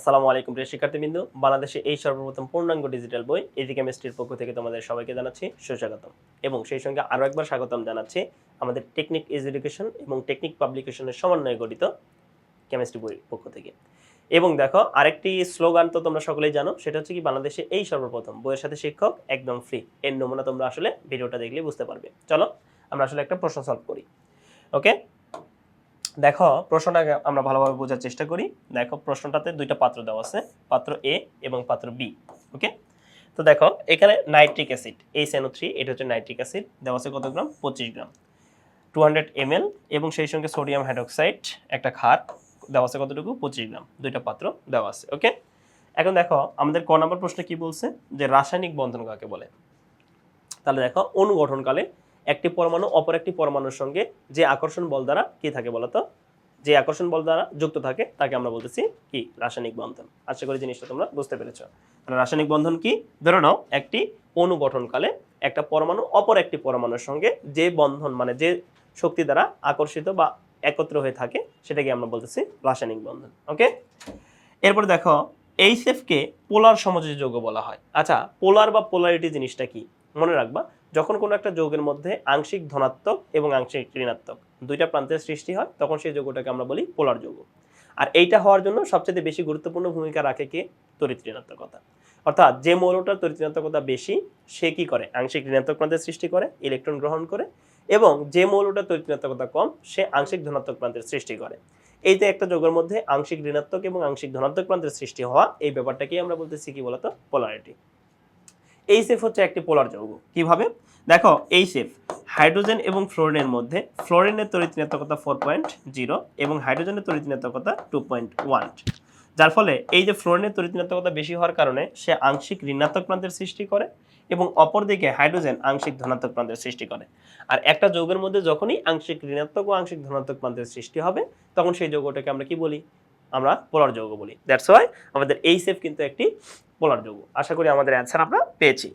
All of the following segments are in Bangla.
আসসালামু আলাইকুম প্রিয় শিক্ষার্থীবৃন্দু। বাংলাদেশে এই সর্বপ্রথম পূর্ণাঙ্গ ডিজিটাল বই এদি কেমিস্ট্রির পক্ষ থেকে তোমাদের সবাইকে জানাচ্ছি সুস্বাগতম। এবং সেই সঙ্গে আরও একবার স্বাগতম জানাচ্ছি আমাদের টেকনিক ইজ এডুকেশন এবং টেকনিক পাবলিকেশনের সমন্বয়ে গঠিত কেমিস্ট্রি বইয়ের পক্ষ থেকে। এবং দেখো, আরেকটি স্লোগান তো তোমরা সকলেই জানো, সেটা হচ্ছে কি বাংলাদেশে এই সর্বপ্রথম বইয়ের সাথে শিক্ষক একদম ফ্রি এর নমুনা তোমরা আসলে ভিডিওটা দেখলে বুঝতে পারবে। চলো আমরা আসলে একটা প্রশ্ন সলভ করি। ওকে দেখো প্রশ্নটা আগে আমরা ভালোভাবে বোঝার চেষ্টা করি। দেখো, প্রশ্নটাতে দুইটা পাত্র দেওয়া আছে, পাত্র এ এবং পাত্র বি ওকে তো দেখো, এখানে নাইট্রিক অ্যাসিড এই সেনো থ্রি এটা হচ্ছে নাইট্রিক অ্যাসিড, দেওয়া আছে কত গ্রাম? পঁচিশ গ্রাম। টু হান্ড্রেড এবং সেই সঙ্গে সোডিয়াম হাইড্রোক্সাইড, একটা খার দেওয়া আছে কতটুকু? পঁচিশ গ্রাম। দুইটা পাত্র দেওয়া আছে ওকে এখন দেখো, আমাদের ক নম্বর প্রশ্নে কি বলছে? যে রাসায়নিক বন্ধন কাকে বলে? তাহলে দেখো, অনুগঠনকালে একটি পরমাণু, অপর একটি পরমাণুর সঙ্গে যে আকর্ষণ বল দ্বারা কি থাকে বলতো? যে আকর্ষণ বল দ্বারা যুক্ত থাকে, তাকে আমরা বলতেছি কি? রাসায়নিক বন্ধন। আশা করি জিনিসটা তোমরা বুঝতে পেরেছ। রাসায়নিক বন্ধন কি? ধরে নাও, একটি অণু গঠনকালে একটা পরমাণু, অপর একটি পরমাণুর সঙ্গে যে বন্ধন মানে যে শক্তি দ্বারা আকর্ষিত বা একত্র হয়ে থাকে, সেটাকে আমরা বলতেছি রাসায়নিক বন্ধন। ওকে? এরপর দেখো এই সেফকে পোলার সমযোজী যৌগ বলা হয়। আচ্ছা পোলার বা পোলারিটি জিনিসটা কি? মনে রাখবা যখন কোনো একটা যৌগের মধ্যে আংশিক ধনাত্মক এবং আংশিক ঋণাত্মক দুইটা প্রান্তের সৃষ্টি হয়, তখন সেই যৌগটাকে আমরা বলি পোলার যৌগ। আর এইটা হওয়ার জন্য সবচেয়ে বেশি গুরুত্বপূর্ণ ভূমিকা রাখে কে? তড়িৎ ঋণাত্মকতা। অর্থাৎ যে মৌলটার তড়িৎ ঋণাত্মকতা বেশি, সে কি করে? আংশিক ঋণাত্মক প্রান্তের সৃষ্টি করে, ইলেকট্রন গ্রহণ করে এবং যে মৌলটার তড়িৎ ঋণাত্মকতা কম, সে আংশিক ধনাত্মক প্রান্তের সৃষ্টি করে। এই যে একটা যৌগের মধ্যে আংশিক ঋণাত্মক এবং আংশিক ধনাত্মক প্রান্তের সৃষ্টি হওয়া, এই ব্যাপারটাকেই আমরা বলতেছি কি বলতো? পোলারিটি এই সেফ হচ্ছে একটি পোলার যৌগ। কীভাবে? দেখো, এই সেফ হাইড্রোজেন এবং ফ্লোরিনের মধ্যে ফ্লোরিনের তড়িৎ ঋণাত্মকতা ফোর পয়েন্ট জিরো এবং হাইড্রোজেনের তড়িৎ ঋণাত্মকতা টু পয়েন্ট ওয়ান যার ফলে এই যে ফ্লোরিনের তড়িৎ ঋণাত্মকতা বেশি হওয়ার কারণে সে আংশিক ঋণাত্মক প্রান্তের সৃষ্টি করে এবং অপরদিকে হাইড্রোজেন আংশিক ধনাত্মক প্রান্তের সৃষ্টি করে। আর একটা যৌগের মধ্যে যখনই আংশিক ঋণাত্মক ও আংশিক ধনাত্মক প্রান্তের সৃষ্টি হবে, তখন সেই যৌগটাকে আমরা কি বলি? আমরা পোলার যৌগ বলি। দ্যাটস ওয়াই আমাদের এই সেফ কিন্তু একটি পোলার যৌগ আশা করি আমাদের অ্যান্সার আমরা পেয়েছি।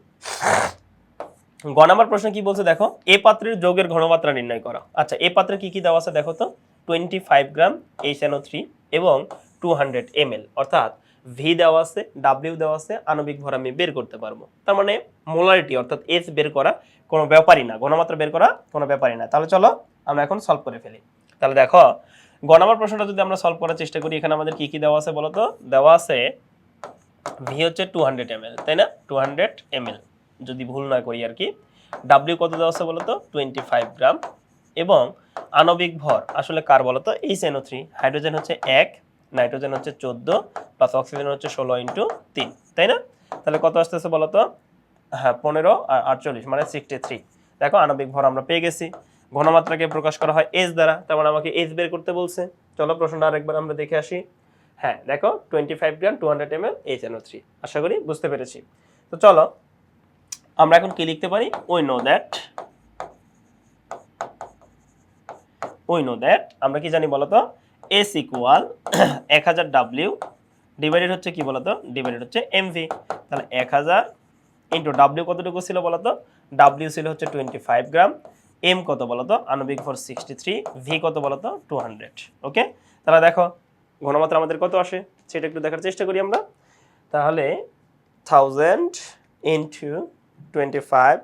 গ নাম্বার প্রশ্ন কি বলছে দেখো? এ পাত্রের যৌগের ঘনমাত্রা নির্ণয় করা। আচ্ছা এ পাত্রে কি কি দেওয়া আছে দেখো তো? Twenty five gram H three এবং টু হান্ড্রেড এম এল অর্থাৎ ভি দেওয়া আছে ডাব্লিউ দেওয়া আছে, আণবিক ভর আমি বের করতে পারব। তার মানে মোলারিটি অর্থাৎ এস বের করা কোনো ব্যাপারই না। ঘনমাত্রা বের করা কোনো ব্যাপারই না। তাহলে চলো আমরা এখন সলভ করে ফেলি। তাহলে দেখো, গ নাম্বার প্রশ্নটা যদি আমরা সলভ করার চেষ্টা করি, এখানে আমাদের কি কি দেওয়া আছে বলো তো? দেওয়া আছে ভি হচ্ছে টু হান্ড্রেড এম তাই না? টু হান্ড্রেড এম যদি ভুল না করি আর কি। ডাব্লিউ কত দেওয়া আছে বলতো? টোয়েন্টি ফাইভ গ্রাম এবং আণবিক ভর আসলে কার বলতো? এইচ এনও থ্রি হাইড্রোজেন হচ্ছে এক নাইট্রোজেন হচ্ছে চোদ্দ প্লাস অক্সিজেন হচ্ছে ষোলো ইন্টু তিন, তাই না? তাহলে কত আসতেছে বলতো? হ্যাঁ পনেরো আর আটচল্লিশ মানে সিক্সটি থ্রি দেখো, আণবিক ভর আমরা পেয়ে গেছি। ঘনমাত্রাকে প্রকাশ করা হয় এস দ্বারা, তার মানে আমাকে এস বের করতে বলছে। চলো প্রশ্নটা আরেকবার আমরা দেখে আসি। হ্যাঁ দেখো twenty five gram two hundred M L H N O three আশা করি বুঝতে পেরেছি। তো চলো, আমরা এখন কি লিখতে পারি? ওই নো দ্যাট ওই নো দ্যাট আমরা কি জানি বলতো? এস ইকুয়াল এক হাজার ডাব্লিউ ডিভাইডেড হচ্ছে কি বলতো? ডিভাইডেড হচ্ছে এমভি তাহলে এক হাজার ইন্টু ডাব্লিউ কতটুকু ছিল বলতো? ডাব্লিউ ছিল হচ্ছে টোয়েন্টি ফাইভ গ্রাম এম কত বলতো? আণবিক ফোর সিক্সটি থ্রি ভি কত বলতো? টু হান্ড্রেড ওকে তাহলে দেখো ঘনমাত্রা আমাদের কত আসে? সেটা একটু দেখার চেষ্টা করি আমরা। তাহলে thousand into twenty five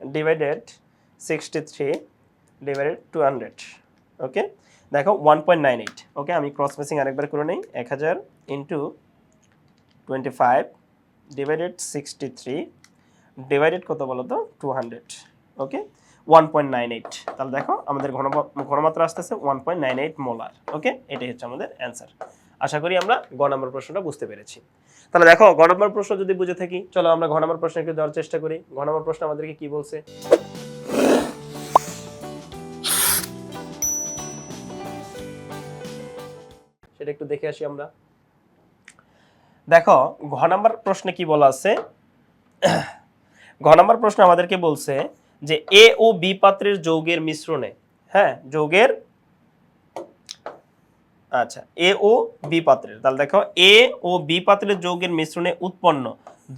divided sixty three divided two hundred okay দেখো one point nine eight okay আমি ক্রস মেসিং আরেকবার করে নিই। এক হাজার into twenty five divided sixty three divided কত বলো তো two hundred okay one point nine eight তাহলে দেখো, আমাদের ঘন ঘনমাত্রা আসতেছে one point nine eight molar. Okay এটাই হচ্ছে আমাদের অ্যান্সার আশা করি আমরা গ নম্বর প্রশ্নটা বুঝতে পেরেছি। তাহলে দেখো ঘ নম্বর প্রশ্ন যদি বুঝে থাকি, চলো আমরা ঘ নম্বর প্রশ্ন একটু দেওয়ার চেষ্টা করি। ঘ নম্বর প্রশ্ন আমাদেরকে কি বলছে? সেটা একটু দেখে আসি আমরা। দেখো, ঘ নম্বর প্রশ্নে কি বলা আছে? ঘ নম্বর প্রশ্ন আমাদেরকে বলছে যে এ ও বি পাত্রের যৌগের মিশ্রণে হ্যাঁ যৌগের আচ্ছা এ ও বি পাত্রের, তাহলে দেখো, এ ও বি পাত্রের যৌগের মিশ্রণে উৎপন্ন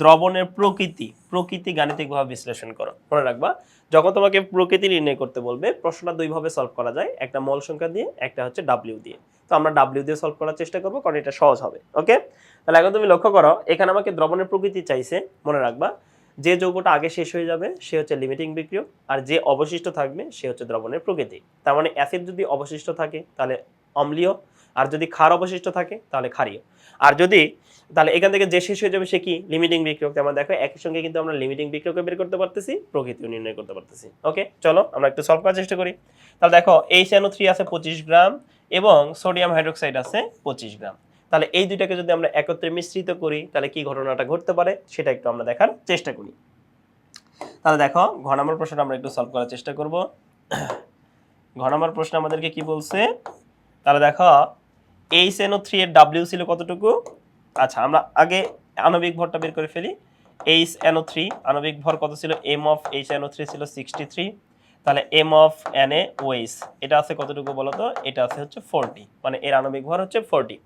দ্রবণের প্রকৃতি প্রকৃতি গাণিতিকভাবে বিশ্লেষণ করো, মনে রাখবা? যখন তোমাকে প্রকৃতি নির্ণয় করতে বলবে, প্রশ্নটা দুইভাবে সলভ করা যায়, একটা মল সংখ্যা দিয়ে, একটা হচ্ছে ডাব্লিউ দিয়ে। তো তো আমরা ডাব্লিউ দিয়ে সলভ করার চেষ্টা করব, কারণ এটা সহজ হবে ওকে তাহলে এখন তুমি লক্ষ্য করো, এখানে আমাকে দ্রবণের প্রকৃতি চাইছে, মনে রাখবা? যে যৌগটা আগে শেষ হয়ে যাবে, সে হচ্ছে লিমিটিং বিক্রিয়ক আর যে অবশিষ্ট থাকবে, সে হচ্ছে দ্রবণের প্রকৃতি। তার মানে অ্যাসিড যদি অবশিষ্ট থাকে, তাহলে অম্লীয়, আর যদি ক্ষার অবশিষ্ট থাকে, তাহলে ক্ষারীয়। আর যদি, তাহলে এখান থেকে যে শেষ হয়ে যাবে, সে কি? লিমিটিং বিক্রিয়ক আমরা দেখো, একই সঙ্গে কিন্তু আমরা লিমিটিং বিক্রিয়কে বের করতে পারতেছি, প্রকৃতিও নির্ণয় করতে পারতেছি। ওকে চলো, আমরা একটু সলভ করার চেষ্টা করি। তাহলে দেখো এইচ এনও থ্রি আছে পঁচিশ গ্রাম এবং সোডিয়াম হাইড্রোক্সাইড আছে পঁচিশ গ্রাম। তাহলে এই দুইটাকে যদি আমরা একত্রে মিশ্রিত করি, তাহলে কি ঘটনাটা ঘটতে পারে? সেটা একটু আমরা দেখার চেষ্টা করি। তাহলে দেখো, ঘ নম্বর প্রশ্নটা আমরা একটু সলভ করার চেষ্টা করব। ঘ নম্বর প্রশ্ন আমাদেরকে কি বলছে? তাহলে দেখো এইচ এনও থ্রি এর ডাব্লিউ ছিল কতটুকু? আচ্ছা আমরা আগে আণবিক ভরটা বের করে ফেলি। এইচ এনও থ্রি আণবিক ভর কত ছিল? M of H N O three ছিল সিক্সটি থ্রি তাহলে এম অফ এন এ ওয়েস এটা আছে কতটুকু বলো তো এটা আছে হচ্ছে ফোরটি মানে এর আণবিক ভর হচ্ছে ফোরটি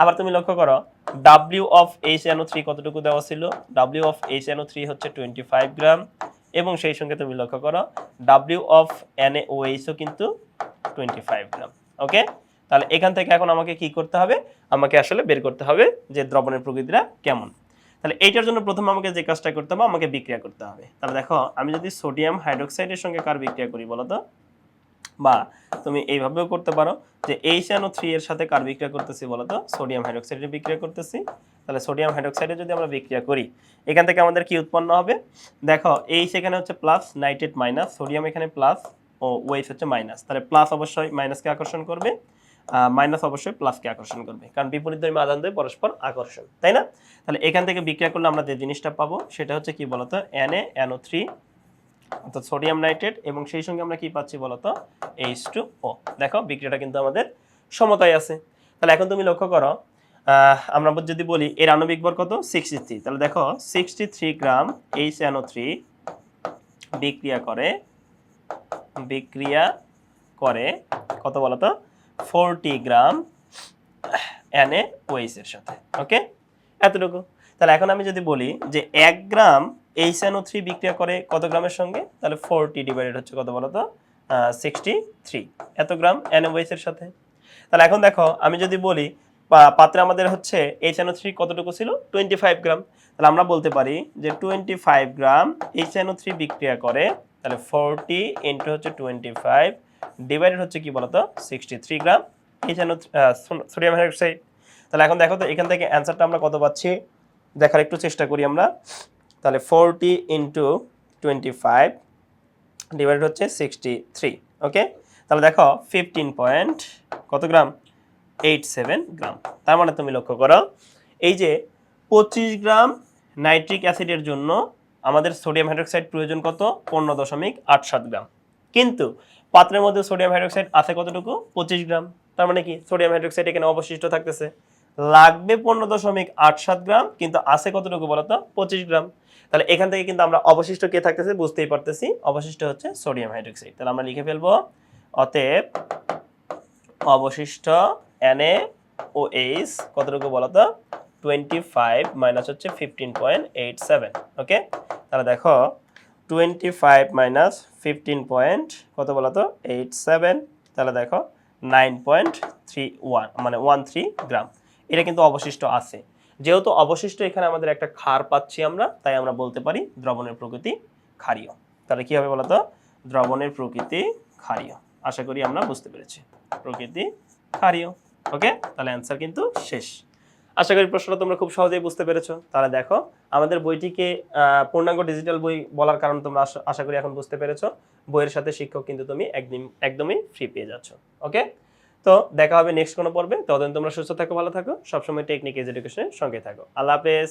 আবার তুমি লক্ষ্য করো W of H N O three কতটুকু দেওয়া ছিল? W of H N O three হচ্ছে টোয়েন্টি ফাইভ গ্রাম, এবং সেই সঙ্গে তুমি লক্ষ্য করো ডাব্লিউ অফ এন এ ওএইচও কিন্তু টোয়েন্টি ফাইভ গ্রাম ওকে তাহলে এখান থেকে এখন আমাকে কি করতে হবে? আমাকে আসলে বের করতে হবে যে দ্রবণের প্রকৃতিটা কেমন। তাহলে এইটার জন্য প্রথম আমাকে যে কাজটা করতে হবে, আমাকে বিক্রিয়া করতে হবে। তাহলে দেখো, আমি যদি সোডিয়াম হাইড্রোক্সাইডের সঙ্গে কার বিক্রিয়া করি বলো তো? বা তুমি এইভাবেও করতে পারো যে এইচ ও থ্রি এর সাথে কার বিক্রিয়া করতেছি বলো তো সোডিয়াম হাইড্রোক্সাইডের বিক্রিয়া করতেছি। তাহলে সোডিয়াম হাইড্রোক্সাইডে যদি আমরা বিক্রিয়া করি, এখান থেকে আমাদের কি উৎপন্ন হবে? দেখো এইচ এখানে হচ্ছে প্লাস নাইট্রেট মাইনাস সোডিয়াম এখানে প্লাস ও ওয়েস হচ্ছে মাইনাস তাহলে প্লাস অবশ্যই মাইনাসকে আকর্ষণ করবে মাইনাস অবশ্যই প্লাসকে আকর্ষণ করবে। কারণ বিপরীত ধর্মী আদান দ্বয় পরস্পর আকর্ষণ, তাই না? তাহলে এখান থেকে বিক্রিয়া করলে আমরা যে জিনিসটা পাবো, সেটা হচ্ছে কি বলতো? N A N O three অর্থাৎ সোডিয়াম নাইট্রেট এবং সেই সঙ্গে আমরা কি পাচ্ছি বলতো? এইচ টু ও দেখো, বিক্রিয়াটা কিন্তু আমাদের সমতায় আছে। তাহলে এখন তুমি লক্ষ্য করো আমরা যদি বলি এর আণবিক ভর কত? সিক্সটি থ্রি তাহলে দেখো sixty three gram H N O three বিক্রিয়া করে বিক্রিয়া করে কত বলতো? ফোরটি গ্রাম এনএ ওয়েসের সাথে। ওকে এতটুকু। তাহলে এখন আমি যদি বলি যে এক গ্রাম এইচ থ্রি বিক্রিয়া করে কত গ্রামের সঙ্গে? তাহলে ফোরটি ডিভাইডেড হচ্ছে কত বলতো সিক্সটি থ্রি। এত গ্রাম ওয়েসের সাথে। তাহলে এখন দেখো, আমি যদি বলি পাত্রে আমাদের হচ্ছে এইচ থ্রি কতটুকু ছিল? Twenty five gram. তাহলে আমরা বলতে পারি যে twenty five gram H three বিক্রিয়া করে, তাহলে ফোরটি ইন্টু হচ্ছে টোয়েন্টি ফাইভ ডিভাইডেড হচ্ছে কি বলতো? Sixty three gram H sodium hydroxide. তাহলে এখন দেখো তো, এখান থেকে অ্যান্সারটা আমরা কত পাচ্ছি? দেখার একটু চেষ্টা করি আমরা। তাহলে forty into twenty five divided হচ্ছে সিক্সটি থ্রি, ওকে? তাহলে দেখো ফিফটিন পয়েন্ট কত গ্রাম? Eight seven gram. তার মানে তুমি লক্ষ্য করো, এই যে পঁচিশ গ্রাম নাইট্রিক অ্যাসিডের জন্য আমাদের সোডিয়াম হাইড্রোক্সাইড প্রয়োজন কত? পনেরো দশমিক আট সাত গ্রাম। কিন্তু পাত্রের মধ্যে সোডিয়াম হাইড্রোক্সাইড আছে কতটুকু? পঁচিশ গ্রাম। তার মানে কি? সোডিয়াম হাইড্রোক্সাইড এখানে অবশিষ্ট থাকতেছে। লাগবে পনেরো দশমিক আট সাত গ্রাম, কিন্তু আছে কতটুকু বলতো পঁচিশ গ্রাম। তাহলে এখান থেকে কিন্তু আমরা অবশিষ্ট কে থাকতেছে বুঝতেই পারতেছি। অবশিষ্ট হচ্ছে সোডিয়াম হাইড্রোক্সাইড। তাহলে আমরা লিখে ফেলব, অতএব অবশিষ্ট এনএ ও এইচ কতটুকু বলতো টোয়েন্টি ফাইভ মাইনাস হচ্ছে fifteen point eight seven okay তাহলে দেখো twenty five minus fifteen point কত বলতো এইট সেভেন তাহলে দেখো নাইন পয়েন্ট থ্রি ওয়ান মানে ওয়ান থ্রি গ্রাম। এটা কিন্তু অবশিষ্ট আছে। যেহেতু অবশিষ্ট এখানে আমাদের একটা ক্ষার পাচ্ছি আমরা, তাই আমরা বলতে পারি দ্রবণের প্রকৃতি ক্ষারীয়। তাহলে কি হবে বলতো? দ্রবণের প্রকৃতি ক্ষারীয়। আশা করি আমরা বুঝতে পেরেছি। প্রকৃতি ক্ষারীয়। ওকে? তাহলে অ্যান্সার কিন্তু শেষ। আশা করি প্রশ্নটা তোমরা খুব সহজেই বুঝতে পেরেছ। তাহলে দেখো, আমাদের বইটিকে পূর্ণাঙ্গ ডিজিটাল বই বলার কারণ তোমরা আশা- করি এখন বুঝতে পেরেছ। বইয়ের সাথে শিক্ষক কিন্তু তুমি একদিন, একদমই ফ্রি পেয়ে যাচ্ছ। ওকে? তো দেখা হবে নেক্সট কোনো পর্বে। ততদিন তোমরা সুস্থ থাকো, ভালো থাকো। সবসময় টেকনিক এডুকেশনের সঙ্গে থাকো। আল্লাহ হাফেজ।